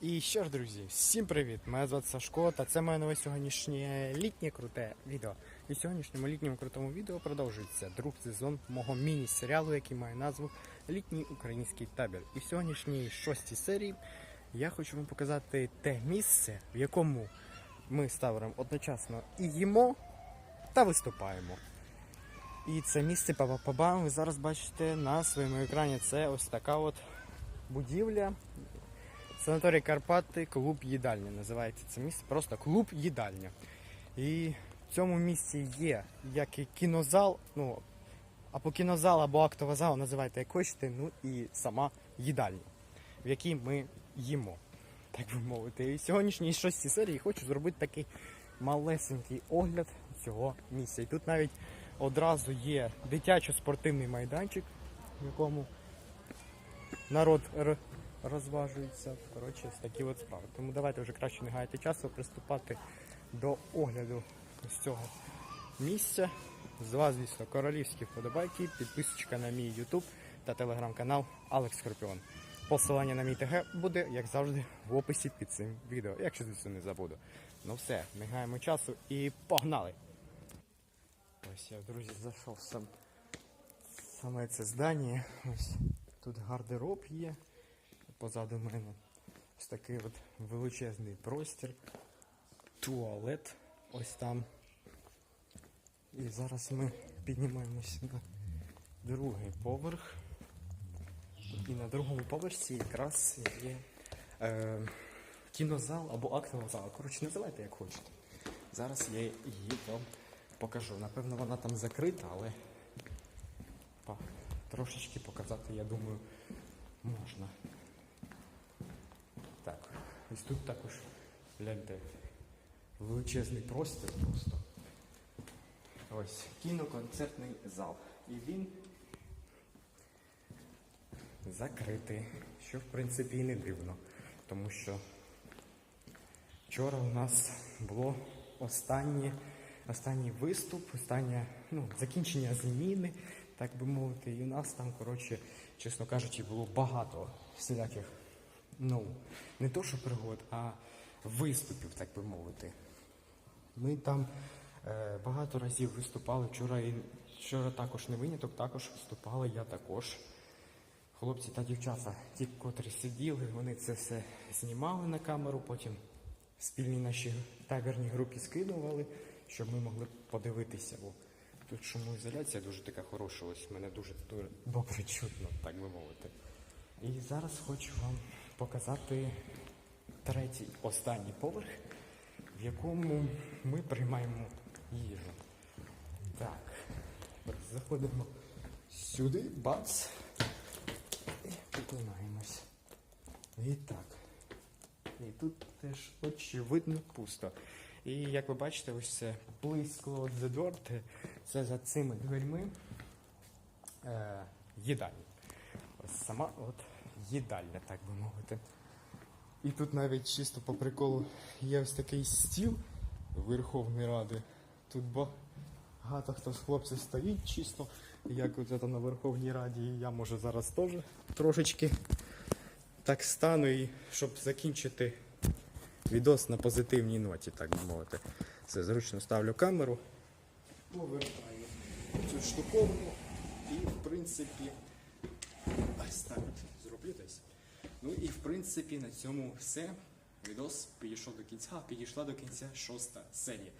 І що ж, друзі, всім привіт! Мене звати Сашко, та це моє нове сьогоднішнє літнє круте відео. І в сьогоднішньому літньому крутому відео продовжується другий сезон мого міні-серіалу, який має назву Літній український табір. І в сьогоднішній шостій серії я хочу вам показати те місце, в якому ми з табором одночасно і їмо та виступаємо. І це місце па-па-па-ба, ви зараз бачите на своєму екрані. Це ось така от будівля. Санаторій Карпати, клуб їдальня. Називається це місце просто клуб їдальня. І в цьому місці є як і кінозал, ну або кінозал, або актова зал, називайте як хочете, ну і сама їдальня, в якій ми їмо, так би мовити. І в сьогоднішній шостій серії хочу зробити такий малесенький огляд цього місця. І тут навіть одразу є дитячо-спортивний майданчик, в якому народ р- розважується. Коротше, такі от справи. Тому давайте вже краще не гаяти часу, приступати до огляду ось цього місця. З вас, звісно, королівські вподобайки, підписочка на мій YouTube та телеграм-канал Алекс Скорпіон. Посилання на мій ТГ буде, як завжди, в описі під цим відео, якщо звісно не забуду. Ну все, не гаємо часу і погнали! Ось я, друзі, зайшов сам саме це здання. Ось тут гардероб є. Позаду мене ось такий от величезний простір. Туалет ось там. І зараз ми піднімаємося на другий поверх. І на другому поверсі якраз є е, кінозал або актова зала. Коротше, називайте як хочете. Зараз я її вам покажу. Напевно, вона там закрита, але трошечки показати, я думаю, можна. Ось тут також гляньте величезний простір просто. Ось кіноконцертний зал. І він закритий, що в принципі і не дивно, тому що вчора у нас було останнє, останній виступ, останнє ну, закінчення зміни, так би мовити. І у нас там, коротше, чесно кажучи, було багато всіляких, ну, не то що пригод, а виступів, так би мовити. Ми там е, багато разів виступали. Вчора і вчора також не виняток, також виступали я також. Хлопці та дівчата, ті, котрі сиділи, вони це все знімали на камеру, потім в спільній нашій табірній групі скидували, щоб ми могли подивитися. Бо тут шумоізоляція дуже така хороша, ось мене дуже, дуже добре чутно, так би мовити. І зараз хочу вам показати третій, останній поверх, в якому ми приймаємо їжу. Так, заходимо сюди, бац. І піднімаємось. І так. І тут теж очевидно пусто. І як ви бачите, ось це близько the door, це за цими дверьми е, їдальня. Ось сама от їдальня, так би мовити. І тут навіть чисто по приколу є ось такий стіл Верховної Ради. Тут багато хто з хлопців стоїть чисто, як от на Верховній Раді. І я може зараз теж трошечки так стану, і щоб закінчити відос на позитивній ноті, так би мовити. Це зручно ставлю камеру, повертаю цю штуковину і в принципі ось так десь. Ну і в принципі на цьому все. Відос підійшов до кінця, підійшла до кінця шоста серія.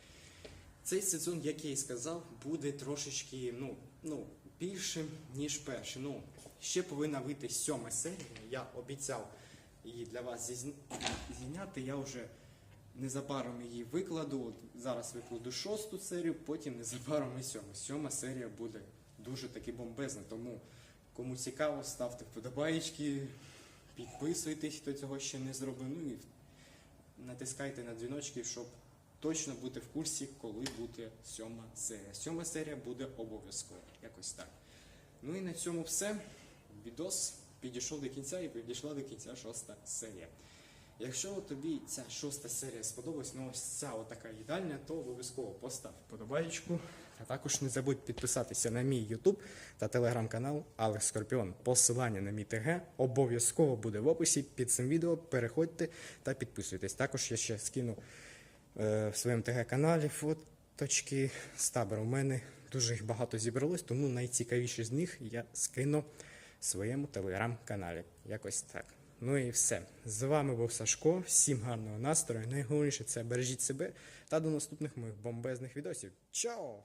Цей сезон, як я і сказав, буде трошечки ну, ну, більшим, ніж перший. Ну, ще повинна вийти сьома серія. Я обіцяв її для вас зійняти. Я вже незабаром її викладу. От зараз викладу шосту серію, потім незабаром і сьому. Сьома серія буде дуже таки бомбезна. Тому кому цікаво, ставте вподобаєчки, підписуйтесь, хто цього ще не зробив. Ну і натискайте на дзвіночки, щоб точно бути в курсі, коли буде сьома серія. Сьома серія буде обов'язково, якось так. Ну і на цьому все. Відос підійшов до кінця і підійшла до кінця шоста серія. Якщо тобі ця шоста серія сподобалась, ну ось ця отака їдальня, то обов'язково постав подобаєчку. А також не забудь підписатися на мій YouTube та телеграм-канал Алекс Скорпіон. Посилання на мій ТГ обов'язково буде в описі під цим відео. Переходьте та підписуйтесь. Також я ще скину е, в своєму ТГ-каналі фоточки з табору. У мене дуже їх багато зібралось, тому найцікавіші з них я скину в своєму телеграм-каналі. Якось так. Ну і все. З вами був Сашко. Всім гарного настрою. Найголовніше це бережіть себе та до наступних моїх бомбезних відосів. Чао!